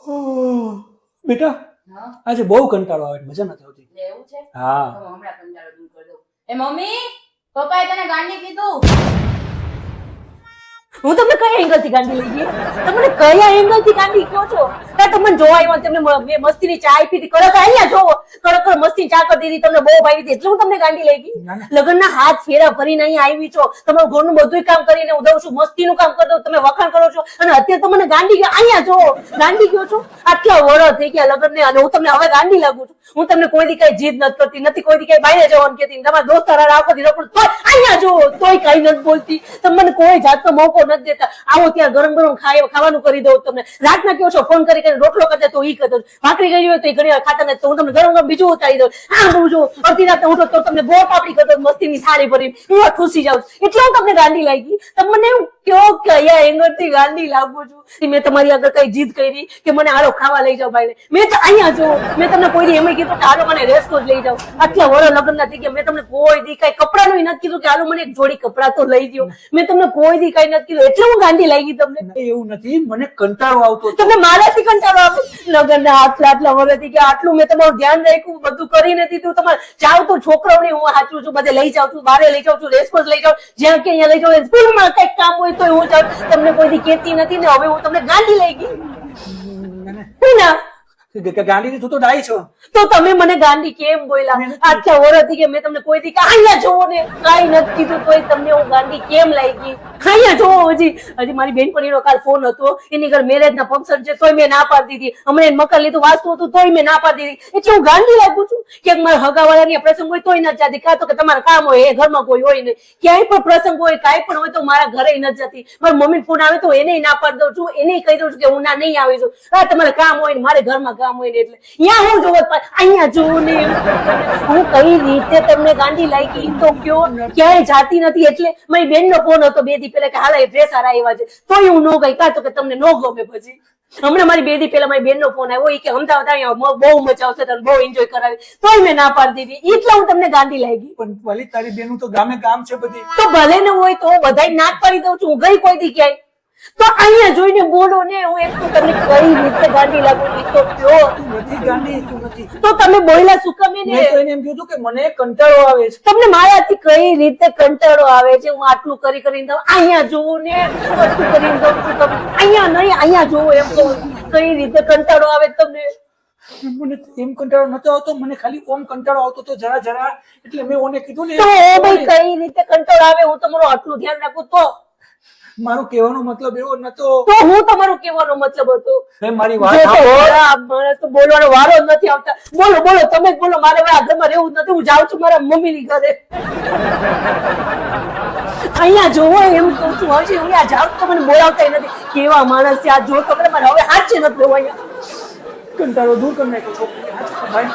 બેટા આજે બહુ કંટાળો આવે મજા નથી આવતી. એવું છે? હા હમણાં કંટાળો દૂર કરી દઉં. એ મમ્મી પપ્પાએ તને ગાંડી કીધું? હું તમને કયા એંગલ ગાંડી લઈ ગઈ. તમને કયા એંગલથી ગાંડી કહો છો? ત્યાં તમને જોવા આવ્યો તમને મેં મસ્તીની ચા આપી હતી. કડક અહીંયા જોવો. કડક મસ્તી ચા કરી દીધી. તમને બહુ ભાવી હતી. એટલે હું તમને ગાંડી લઈ ગઈ. લગ્નના હાથ ફેરા ભરીને અહીંયા આવી છો. તમારું ઘરનું બધું કામ કરીને હું દઉં છું. મસ્તીનું કામ કરી દઉં. તમે વખાણ કરો છો. અને અત્યારે તમને મને ગાંડી અહીંયા જો ગાંડી ગયો છો? આટલા વડો થઈ ગયા લગ્નને અને હું તમને હવે ગાંડી લાગુ છું. હું તમને કોઈ દી કઈ જીદ નથી કરતી, નથી કોઈ દી કઈ બાઈને જવાનું કેતી તમારા દોસ્ત રાખો દીધો પણ અહીંયા જો તોય કઈ નથી બોલતી. તમને કોઈ જાતનો મોકો નથી દેતા. આવો ત્યાં ગરમ ગરમ ખાય, ખાવાનું કરી દઉં તમને. રાતના કેવો છો? ફોન કરી કરીને રોટલો કરતા તો ઈ કરતો ભાખરી ગઈ હોય તો એ ઘણી વાર ખાતા નથી. તો હું તમને ગરમ ગરમ બીજું ઉતારી દઉં. આ હું જો અડધી રાતે ઉઠો તો તમને ગોળ પાપડી કરતો મસ્તીની સાડી ભરી હું ખુશી જાઉં એટલે હું તમને ગાંડી લાગી. તમને હું કયો કયા? એંગલથી ગાંધી લાગુ છું. મેં તમારી આગળ કઈ જીદ કરી કે મને આરો ખાવા લઈ જાઓ ભાઈ મેં તો અહીંયા જો મેં તમને કોઈ દી એમ કીધું કે આરો મને રેસ્કો લઈ જાઓ. આટલા વરો લગ્ન નથી ગયા. મેં તમને કોઈ દી કઈ કપડાનું નથી કીધું કે આરો મને એક જોડી કપડા તો લઈ દો મેં તમને કોઈ દી કઈ નથી કીધું. એટલે હું ગાંધી લાગી તમને. એવું નથી. મને કંટાળો આવતો. તમને મારાથી કંટાળો આવે? લગ્ન ના આટલા આટલા વર્ષથી કે આટલું મેં તમારું ધ્યાન રાખ્યું. બધું કરી નથી તું તમારે જાવ તો છોકરાઓને હું હાચું છું. બધે લઈ જાઉં છું. બારે લઈ જાઉં છું. રેસકોર્સ લઈ જાઉં. જ્યાં કે અહીંયા લઈ જાઉં. સ્કૂલમાં કંઈક કામ હોય તો હું તમને કોઈ દી કહેતી નથી ને હવે હું તમને ગાંડી લઈ ગઈ. ના, ગાંડીની તું તો ડાઈ છો. તો તમે મને ગાંડી કેમ બોલ્યા? આટલા વર્ષથી કે મેં તમને કોઈ દી જોવો ને. કાઈ નથી કીધું તોય તમને હું ગાંડી કેમ લાગી અહીંયા જોવો હજી. હજી મારી બેનપણીનો કાલ ફોન હતો. એની ઘર મેરેજ ના ફંક્શન છે, તોય મેં ના પાડી દીધી. હમણાં મકાન લીધું, વાસ્તુ હતું, તોય મેં ના પાડી દીધી. એટલે હું ગાંડી લાગુ છું કે મારા હગાવાળાની પ્રસંગ હોય તોય ન જતી. કાં કે તમારા કામ હોય, એ ઘરમાં કોઈ હોય નહીં. ક્યાંય પણ પ્રસંગ હોય, કાંઈ પણ હોય તો મારા ઘરે ન જતી. મારા મમ્મી ફોન આવે તો એને ના પાડી દઉં છું. એને કહી દઉં છું કે હું ના, નહીં આવી છું. હા તમારે કામ હોય ને મારે ઘરમાં કામ હોય ને એટલે. અહીંયા હું જોવો અહીંયા જોવું ને હું કઈ રીતે તમને ગાંડી લાગી તો કયો? ક્યાંય જાતી નથી. એટલે મારી બેનનો ફોન હતો બે દી પેલા કે હાલ એ ડ્રેસ હારા છે. તોય હું નો ગઈ કા તો કે તમને નો ગમે પછી. હમણાં મારી બે દી પેલા મારી બેનનો ફોન આવ્યો ઈ કે અમદાવાદ આવ્યા બહુ મજા આવશે તને બહુ એન્જોય કરાવી. તોય મેં ના પાડી દીધી. એટલે હું તમને ગાંધી લાગી. પણ ભલે તારી બેનું તો ગામે ગામ છે બધી. તો ભલે ને હોય તો બધાય નાક પાડી દઉં છું. હું ગઈ કોઈ દી ક્યાંય? તો અહીંયા જોઈને બોલો ને હું એક તો તમને કઈ રીતે ગાંડી લાગુ ઈ તો કયો તું નથી ગાંડી તું નથી. તો તમે બોયલા શું કમે ને? મેં તો એને એમ કીધું કે મને કંટાળો આવે છે. તમને મારાથી કઈ રીતે કંટાળો આવે છે? હું આટલું કરી કરીને દઉં અહીંયા જોવો ને આટલું કરીને દઉં છું તમે અહીંયા નહીં અહીંયા જોવો એમ તો કઈ રીતે કંટાળો આવે તમને? મને એમ કંટાળો નતો આવતો મને ખાલી ઓમ કંટાળો આવતો તો જરા જરા. એટલે મેં ઓને કીધું ને તો ભાઈ કઈ રીતે કંટાળો આવે? હું તમારું આટલું ધ્યાન રાખું તો. મારો કહેવાનો મતલબ એવો નતો. તો હું તમારો કહેવાનો મતલબ હતો? મેં મારી વાત સાંભળો. મને તો બોલવાનો વારો જ નથી આવતા. બોલો બોલો તમે બોલો મારે આ ઘરમાં રહેવું નથી. હું જાઉં છું મારા મમ્મી ની ઘરે. અહીંયા જોવો એમ કહું છું. હજી હું આ જાઉં તો મને બોલાવતા નથી. કેવા માણસ છે આ? જો તો મને હવે હાથ છે નથી રહેવું અહીંયા કંટાળો દૂર કરી નાખ્યો છોકરી ભાઈ.